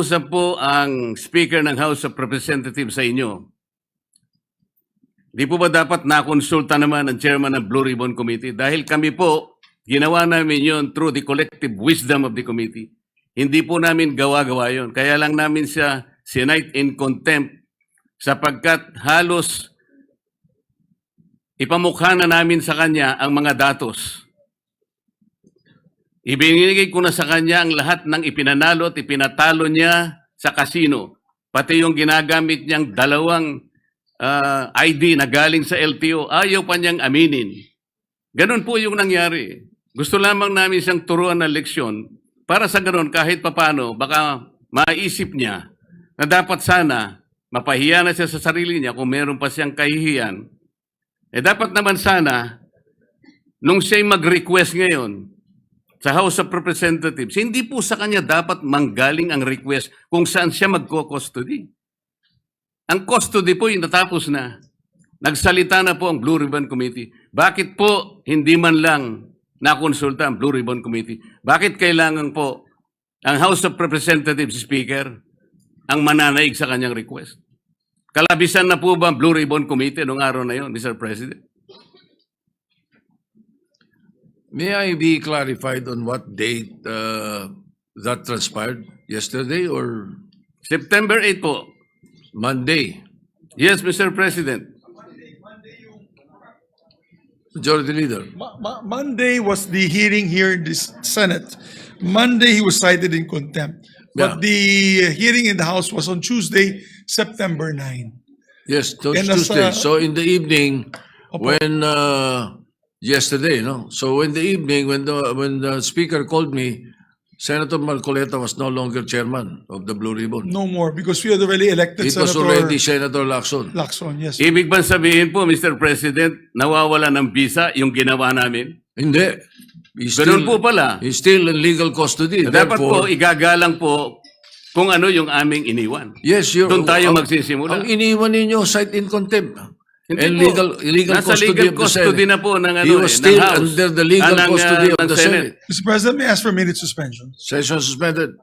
Usap po ang Speaker ng House of Representatives sa inyo. Di po ba dapat nakonsulta naman ang Chairman ng Blue Ribbon Committee? Dahil kami po, ginawa namin yon through the collective wisdom of the committee. Hindi po namin gawa-gawa yon. Kaya lang namin siya sinight in contempt sapagkat halos ipamukha na namin sa kanya ang mga datos. Ibinigay ko na sa kanya ang lahat ng ipinanalo at ipinatalo niya sa kasino. Pati yung ginagamit niyang dalawang ah, ID na galing sa LTO, ayaw pa niyang aminin. Ganun po yung nangyari. Gusto lamang namin siyang turuan ng leksyon para sa ganun kahit papano baka maisip niya na dapat sana mapahiya na siya sa sarili niya kung meron pa siyang kahihiyan. Eh dapat naman sana nung siya'y mag-request ngayon sa House of Representatives, hindi po sa kanya dapat manggaling ang request kung saan siya magko-custody. Ang custody po yung natapos na. Nagsalita na po ang Blue Ribbon Committee. Bakit po hindi man lang nakonsulta ang Blue Ribbon Committee? Bakit kailangan po ang House of Representatives Speaker ang mananaig sa kanyang request? Kalabisan na po ba ang Blue Ribbon Committee noong araw na yon, Mr. President? May I be clarified on what date uh, that transpired? Yesterday or September 8 po. Monday? Yes, Mr. President. Majority Leader. Mo- Mo- Monday was the hearing here in the Senate. Monday, he was cited in contempt. Yeah. But the hearing in the House was on Tuesday, September 9. Yes, to And as, Tuesday. uh, So in the evening, Opo. when uh, yesterday, no. So in the evening, when the when the speaker called me, Senator Marcoleta was no longer chairman of the Blue Ribbon. No more, because we had already elected It was Senator already Senator Lacson. Lacson, yes. Ibig bang sabihin po, Mr. President, nawawala ng visa yung ginawa namin? Hindi. He's Ganun still, po pala. He's still in legal custody. Dapat po, Therefore, igagalang po kung ano yung aming iniwan. yes, you're, Doon tayo ang- magsisimula. Ang iniwan ninyo, cite in contempt. Hindi and po. legal, illegal Nasa custody legal of the custody Senate. na po ng ano He eh, was ng still House. under the legal Ah, ng, ah, custody of ng the Senate. Mr. President, may I ask for a minute suspension? Session suspended.